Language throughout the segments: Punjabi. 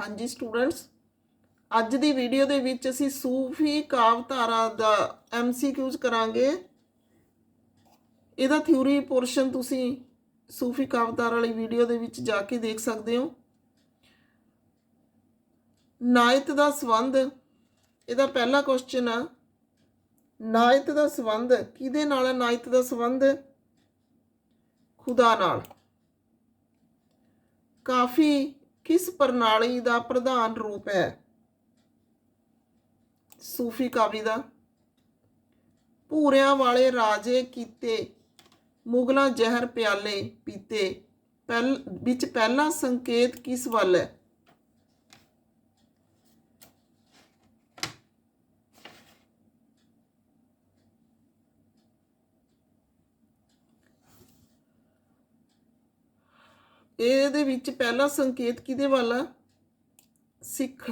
ਹਾਂਜੀ ਸਟੂਡੈਂਟਸ ਅੱਜ ਦੀ ਵੀਡੀਓ ਦੇ ਵਿੱਚ ਅਸੀਂ ਸੂਫੀ ਕਾਵਧਾਰਾ ਦਾ ਐਮਸੀਕਿਊਜ਼ ਕਰਾਂਗੇ। ਇਹਦਾ ਥਿਊਰੀ ਪੋਰਸ਼ਨ ਤੁਸੀਂ ਸੂਫੀ ਕਾਵਧਾਰਾ ਵਾਲੀ ਵੀਡੀਓ ਦੇ ਵਿੱਚ ਜਾ ਕੇ ਦੇਖ ਸਕਦੇ ਹੋ। ਨਾਇਤ ਦਾ ਸੰਬੰਧ, ਇਹਦਾ ਪਹਿਲਾ ਕੁਐਸਚਨ ਆ। ਨਾਇਤ ਦਾ ਸੰਬੰਧ, ਕਿਹਦੇ ਨਾਲ ਹੈ ਨਾਇਤ ਦਾ ਸੰਬੰਧ? ਖੁਦਾ ਨਾਲ। ਕਾਫੀ ਕਿਸ ਪ੍ਰਣਾਲੀ ਦਾ ਪ੍ਰਧਾਨ ਰੂਪ ਹੈ। ਸੂਫੀ ਕਾਵੀ ਦਾ। ਭੂਰਿਆਂ ਵਾਲੇ ਰਾਜੇ ਕੀਤੇ, ਮੁਗਲਾਂ ਜ਼ਹਿਰ ਪਿਆਲੇ ਪੀਤੇ। ਪਹਿਲ, ਵਿੱਚ ਪਹਿਲਾ ਸੰਕੇਤ ਕਿਸ ਵੱਲ ਹੈ? ਇਹਦੇ ਵਿੱਚ ਪਹਿਲਾ ਸੰਕੇਤ ਕਿਹਦੇ ਵਾਲਾ? ਸਿੱਖ।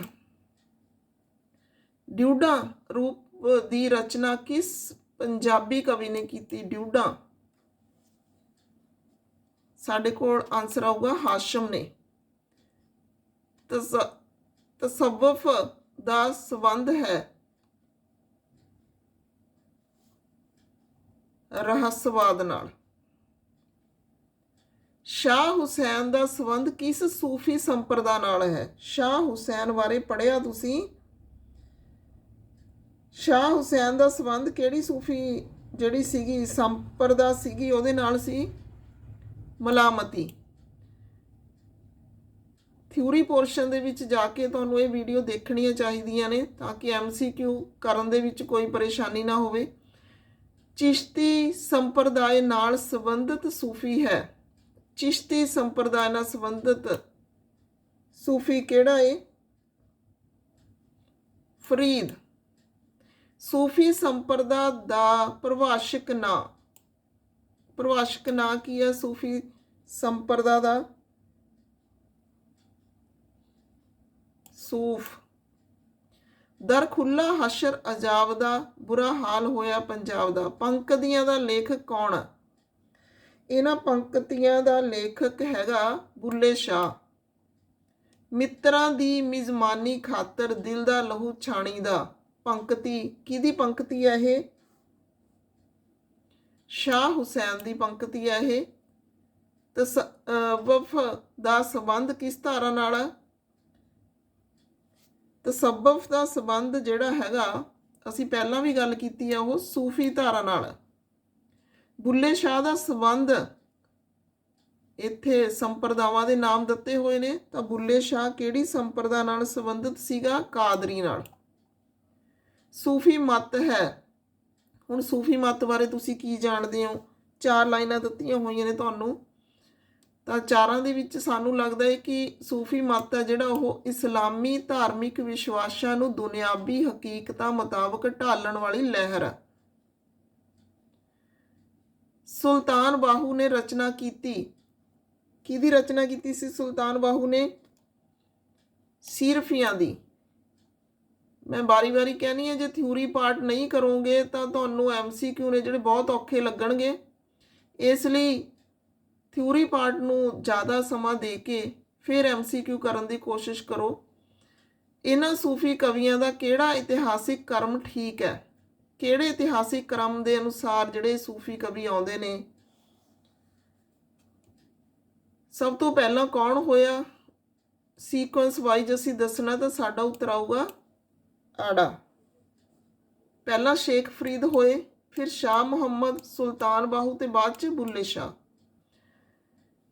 ਡਿਊਡਾ ਰੂਪ ਦੀ ਰਚਨਾ ਕਿਸ ਪੰਜਾਬੀ ਕਵੀ ਨੇ ਕੀਤੀ? ਡਿਊਡਾ। ਸਾਡੇ ਕੋਲ ਆਨਸਰ ਆਊਗਾ ਹਾਸ਼ਮ ਨੇ। ਤਸ- ਤਸਵਫ ਦਾ ਸੰਬੰਧ ਹੈ। ਰਹੱਸਵਾਦ ਨਾਲ। ਸ਼ਾਹ ਹੁਸੈਨ ਦਾ ਸੰਬੰਧ ਕਿਸ ਸੂਫੀ ਸੰਪਰਦਾ ਨਾਲ ਹੈ? ਸ਼ਾਹ ਹੁਸੈਨ ਬਾਰੇ ਪੜਿਆ ਤੁਸੀਂ? ਸ਼ਾਹ ਹੁਸੈਨ ਦਾ ਸੰਬੰਧ ਕਿਹੜੀ ਸੂਫੀ ਜਿਹੜੀ ਸੀਗੀ ਸੰਪਰਦਾ ਸੀਗੀ, ਉਹਦੇ ਨਾਲ ਸੀ? ਮਲਾਮਤੀ। ਥਿਊਰੀ ਪੋਰਸ਼ਨ ਦੇ ਵਿੱਚ ਜਾ ਕੇ ਤੁਹਾਨੂੰ ਇਹ ਵੀਡੀਓ ਦੇਖਣੀਆਂ ਚਾਹੀਦੀਆਂ ਨੇ ਤਾਂ ਕਿ ਐਮਸੀਕਿਊ ਕਰਨ ਦੇ ਵਿੱਚ ਕੋਈ ਪਰੇਸ਼ਾਨੀ ਨਾ ਹੋਵੇ। ਚਿਸ਼ਤੀ ਸੰਪਰਦਾਇ ਨਾਲ ਸੰਬੰਧਿਤ ਸੂਫੀ ਹੈ। ਚਿਸ਼ਤੀ ਸੰਪਰਦਾਇ ਨਾਲ ਸੰਬੰਧਿਤ ਸੂਫੀ ਕਿਹੜਾ ਹੈ ਫਰੀਦ। ਸੂਫੀ ਸੰਪਰਦਾ ਦਾ ਪ੍ਰਭਾਸ਼ਕ ਨਾਂ। ਪ੍ਰਭਾਸ਼ਕ ਨਾਂ ਕੀ ਹੈ ਸੂਫੀ ਸੰਪਰਦਾ ਦਾ? ਸੂਫ। ਦਰ ਖੁੱਲਾ ਹਸ਼ਰ ਅਜਾਬ ਦਾ ਬੁਰਾ ਹਾਲ ਹੋਇਆ ਪੰਜਾਬ ਦਾ। ਪੰਕਦੀਆਂ ਦਾ ਲੇਖਕ ਕੌਣ ਹੈ ਇਹਨਾਂ ਪੰਕਤੀਆਂ ਦਾ ਲੇਖਕ ਹੈਗਾ ਬੁੱਲੇ ਸ਼ਾਹ। ਮਿੱਤਰਾਂ ਦੀ ਮਿਜ਼ਮਾਨੀ ਖਾਤਰ ਦਿਲ ਦਾ ਲਹੂ ਛਾਣੀ ਦਾ ਪੰਕਤੀ ਕਿਹਦੀ ਪੰਕਤੀ ਹੈ ਇਹ? ਸ਼ਾਹ ਹੁਸੈਨ ਦੀ ਪੰਕਤੀ ਹੈ ਇਹ। ਤਸਵਫ ਦਾ ਸੰਬੰਧ ਕਿਸ ਧਾਰਾ ਨਾਲ ਹੈ ਤਸਵਫ ਦਾ ਸੰਬੰਧ ਜਿਹੜਾ ਹੈਗਾ, ਅਸੀਂ ਪਹਿਲਾਂ ਵੀ ਗੱਲ ਕੀਤੀ ਆ ਉਹ ਸੂਫੀ ਧਾਰਾ ਨਾਲ। ਹੈ ਬੁੱਲੇ ਸ਼ਾਹ ਦਾ ਸੰਬੰਧ ਇੱਥੇ ਸੰਪਰਦਾਵਾਂ ਦੇ ਨਾਮ ਦਿੱਤੇ ਹੋਏ ਨੇ, ਤਾਂ ਬੁੱਲੇ ਸ਼ਾਹ ਕਿਹੜੀ ਸੰਪਰਦਾ ਨਾਲ ਸੰਬੰਧਿਤ ਸੀਗਾ? ਕਾਦਰੀ ਨਾਲ। ਸੂਫੀ ਮਤ ਹੈ। ਹੁਣ ਸੂਫੀ ਮਤ ਬਾਰੇ ਤੁਸੀਂ ਕੀ ਜਾਣਦੇ ਹੋ? ਚਾਰ ਲਾਈਨਾਂ ਦਿੱਤੀਆਂ ਹੋਈਆਂ ਨੇ ਤੁਹਾਨੂੰ। ਤਾਂ ਚਾਰਾਂ ਦੇ ਵਿੱਚ ਸਾਨੂੰ ਲੱਗਦਾ ਹੈ ਕਿ ਸੂਫੀ ਮਤ ਹੈ ਜਿਹੜਾ ਉਹ ਇਸਲਾਮੀ ਧਾਰਮਿਕ ਵਿਸ਼ਵਾਸਾਂ ਨੂੰ ਦੁਨਿਆਵੀ ਹਕੀਕਤਾਂ ਮੁਤਾਬਕ ਢਾਲਣ ਵਾਲੀ ਲਹਿਰ ਹੈ। ਸੁਲਤਾਨ ਬਾਹੂ ਨੇ ਰਚਨਾ ਕੀਤੀ। ਕਿਹਦੀ ਰਚਨਾ ਕੀਤੀ ਸੀ ਸੁਲਤਾਨ ਬਾਹੂ ਨੇ? ਸਿਰਫੀਆਂ ਦੀ। ਮੈਂ ਬਾਰੀ-ਬਾਰੀ ਕਹਿਣੀ ਹੈ, ਜੇ ਥਿਊਰੀ ਪਾਰਟ ਨਹੀਂ ਕਰੋਗੇ ਤਾਂ ਤੁਹਾਨੂੰ ਐਮਸੀਕਿਊ ਨੇ ਜਿਹੜੇ ਬਹੁਤ ਔਖੇ ਲੱਗਣਗੇ। ਇਸ ਲਈ ਥਿਊਰੀ ਪਾਰਟ ਨੂੰ ਜ਼ਿਆਦਾ ਸਮਾਂ ਦੇ ਕੇ ਫਿਰ ਐਮਸੀਕਿਊ ਕਰਨ ਦੀ ਕੋਸ਼ਿਸ਼ ਕਰੋ। ਇਹਨਾਂ ਸੂਫੀ ਕਵੀਆਂ ਦਾ ਕਿਹੜਾ ਇਤਿਹਾਸਿਕ ਕਰਮ ਠੀਕ ਹੈ? ਕਿਹੜੇ ਇਤਿਹਾਸਿਕ ਕ੍ਰਮ ਦੇ ਅਨੁਸਾਰ ਜਿਹੜੇ ਸੂਫੀ ਕਵੀ ਆਉਂਦੇ ਨੇ? ਸਭ ਤੋਂ ਪਹਿਲਾਂ ਕੌਣ ਹੋਇਆ? ਸੀਕੁਐਂਸ ਵਾਈਜ਼ ਅਸੀਂ ਦੱਸਣਾ ਤਾਂ ਸਾਡਾ ਉੱਤਰ ਆਊਗਾ ਆੜਾ। ਪਹਿਲਾਂ ਸ਼ੇਖ ਫਰੀਦ ਹੋਏ, ਫਿਰ ਸ਼ਾਹ ਮੁਹੰਮਦ, ਸੁਲਤਾਨ ਬਾਹੂ ਤੇ ਬਾਅਦ ਚ ਬੁੱਲੇ ਸ਼ਾਹ।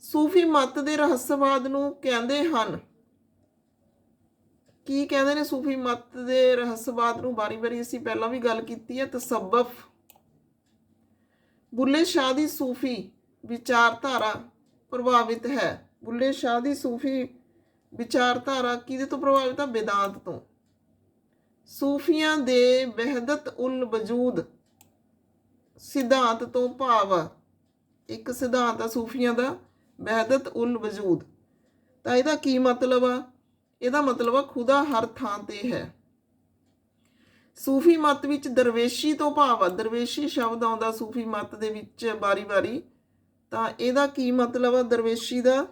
ਸੂਫੀ ਮਤ ਦੇ ਰਹੱਸਵਾਦ ਨੂੰ ਕਹਿੰਦੇ ਹਨ ਕੀ ਕਹਿੰਦੇ ਨੇ ਸੂਫੀ ਮਤ ਦੇ ਰਹੱਸਵਾਦ ਨੂੰ ਬਾਰੀ-ਬਾਰੀ ਅਸੀਂ ਪਹਿਲਾਂ ਵੀ ਗੱਲ ਕੀਤੀ ਹੈ ਤਸੱਵਫ ਬੁੱਲੇ ਸ਼ਾਹ ਦੀ ਸੂਫੀ ਵਿਚਾਰਧਾਰਾ ਪ੍ਰਭਾਵਿਤ ਹੈ। ਬੁੱਲੇ ਸ਼ਾਹ ਦੀ ਸੂਫੀ ਵਿਚਾਰਧਾਰਾ ਕਿਹਦੇ ਤੋਂ ਪ੍ਰਭਾਵਿਤ ਹੈ ਵਿਦਾਂਤ ਤੋਂ। ਸੂਫੀਆਂ ਦੇ ਵਹਿਦਤ ਉਲ ਵਜੂਦ ਸਿਧਾਂਤ ਤੋਂ ਭਾਵ ਇੱਕ ਸਿਧਾਂਤ ਆ ਸੂਫੀਆਂ ਦਾ, ਵਹਿਦਤ ਉਲ ਵਜੂਦ। ਤਾਂ ਇਹਦਾ ਕੀ ਮਤਲਬ ਆ? ਇਹਦਾ ਮਤਲਬ ਆ ਖੁਦਾ ਹਰ ਥਾਂ ਤੇ ਹੈ। ਸੂਫੀ ਮਤ ਵਿੱਚ ਦਰਵੇਸ਼ੀ ਤੋਂ ਭਾਵ ਆ। ਦਰਵੇਸ਼ੀ ਸ਼ਬਦ ਆਉਂਦਾ ਸੂਫੀ ਮਤ ਦੇ ਵਿੱਚ ਬਾਰੀ-ਬਾਰੀ ਤਾਂ ਇਹਦਾ ਕੀ ਮਤਲਬ ਆ? ਦਰਵੇਸ਼ੀ ਦਾ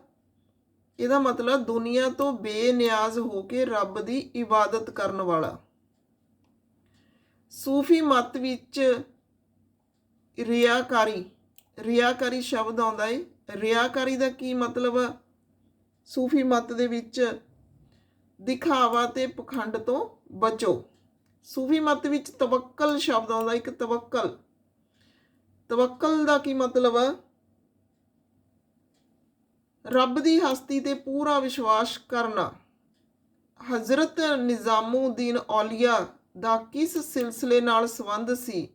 ਇਹਦਾ ਮਤਲਬ ਦੁਨੀਆ ਤੋਂ ਬੇਨਿਆਜ਼ ਹੋ ਕੇ ਰੱਬ ਦੀ ਇਬਾਦਤ ਕਰਨ ਵਾਲਾ। ਸੂਫੀ ਮਤ ਵਿੱਚ ਰਿਆਕਾਰੀ। ਰਿਆਕਾਰੀ ਸ਼ਬਦ ਆਉਂਦਾ ਏ। ਰਿਆਕਾਰੀ ਦਾ ਕੀ ਮਤਲਬ ਸੂਫੀ ਮਤ ਦੇ ਵਿੱਚ ਦਿਖਾਵਾ ਤੇ ਪਖੰਡ ਤੋਂ ਬਚੋ। ਸੂਫੀ ਮਤ ਵਿੱਚ ਤਵੱਕਲ ਸ਼ਬਦ ਆਉਂਦਾ, ਇੱਕ ਤਵੱਕਲ। ਤਵੱਕਲ ਦਾ ਕੀ ਮਤਲਬ? ਹੈ ਰੱਬ ਦੀ ਹਸਤੀ ਤੇ ਪੂਰਾ ਵਿਸ਼ਵਾਸ ਕਰਨਾ। ਹਜ਼ਰਤ ਨਿਜ਼ਾਮੂਦੀਨ ਔਲੀਆ ਦਾ ਕਿਸ ਸਿਲਸਿਲੇ ਨਾਲ ਸੰਬੰਧ ਸੀ?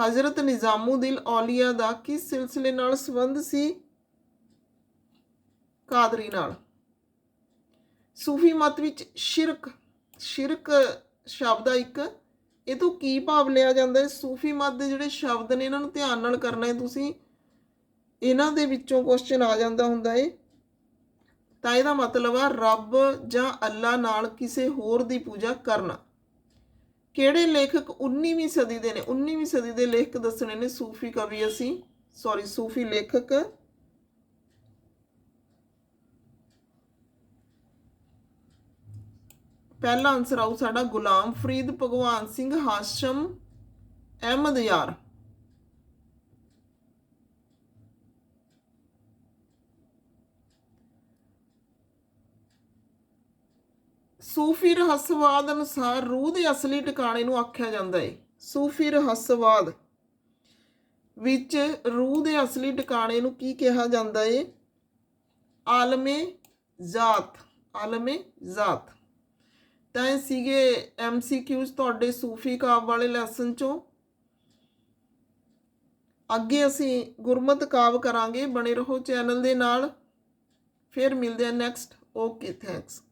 ਹਜ਼ਰਤ ਨਿਜ਼ਾਮੂਦੀਨ ਔਲੀਆ ਦਾ ਕਿਸ ਸਿਲਸਿਲੇ ਨਾਲ ਸੰਬੰਧ ਸੀ? ਕਾਦਰੀ ਨਾਲ। ਸੂਫੀ ਮਤ ਵਿੱਚ ਸ਼ਿਰਕ ਸ਼ਿਰਕ ਸ਼ਬਦ ਆ ਇੱਕ। ਇਹ ਤੋਂ ਕੀ ਭਾਵ ਲਿਆ ਜਾਂਦਾ ਹੈ? ਸੂਫੀ ਮਤ ਦੇ ਜਿਹੜੇ ਸ਼ਬਦ ਨੇ, ਇਹਨਾਂ ਨੂੰ ਧਿਆਨ ਨਾਲ ਕਰਨਾ ਹੈ। ਤੁਸੀਂ ਇਹਨਾਂ ਦੇ ਵਿੱਚੋਂ ਕੁਐਸਚਨ ਆ ਜਾਂਦਾ ਹੁੰਦਾ ਏ। ਤਾਂ ਇਹਦਾ ਮਤਲਬ ਆ ਰੱਬ ਜਾਂ ਅੱਲਾ ਨਾਲ ਕਿਸੇ ਹੋਰ ਦੀ ਪੂਜਾ ਕਰਨਾ। ਕਿਹੜੇ ਲੇਖਕ 19ਵੀਂ ਸਦੀ ਦੇ ਨੇ? 19ਵੀਂ ਸਦੀ ਦੇ ਲੇਖਕ ਦੱਸਣੇ ਨੇ ਸੂਫੀ ਕਵੀ ਅਸੀਂ। ਸੌਰੀ ਸੂਫੀ ਲੇਖਕ ਪਹਿਲਾ ਆਨਸਰ ਆਊ ਸਾਡਾ ਗੁਲਾਮ ਫਰੀਦ ਭਗਵਾਨ ਸਿੰਘ ਹਾਸ਼ਮ ਅਹਿਮਦ ਯਾਰ। ਸੂਫੀ ਰਹੱਸਵਾਦ ਅਨੁਸਾਰ ਰੂਹ ਦੇ ਅਸਲੀ ਟਿਕਾਣੇ ਨੂੰ ਆਖਿਆ ਜਾਂਦਾ ਹੈ ਸੂਫੀ ਰਹੱਸਵਾਦ ਵਿੱਚ ਰੂਹ ਦੇ ਅਸਲੀ ਟਿਕਾਣੇ ਨੂੰ ਕੀ ਕਿਹਾ ਜਾਂਦਾ ਹੈ ਆਲਮੇ ਜ਼ਾਤ ਆਲਮੇ ਜ਼ਾਤ। ਤਾਂ ਇਹ ਸੀਗੇ ਐਮਸੀਕਿਊਜ਼ ਤੁਹਾਡੇ ਸੂਫੀ ਕਾਵ ਵਾਲੇ ਲੈਸਨ ਚੋਂ। ਅੱਗੇ ਅਸੀਂ ਗੁਰਮਤ ਕਾਵ ਕਰਾਂਗੇ, ਬਣੇ ਰਹੋ ਚੈਨਲ ਦੇ ਨਾਲ। ਫਿਰ ਮਿਲਦੇ ਆ ਨੈਕਸਟ ਓਕੇ ਥੈਂਕਸ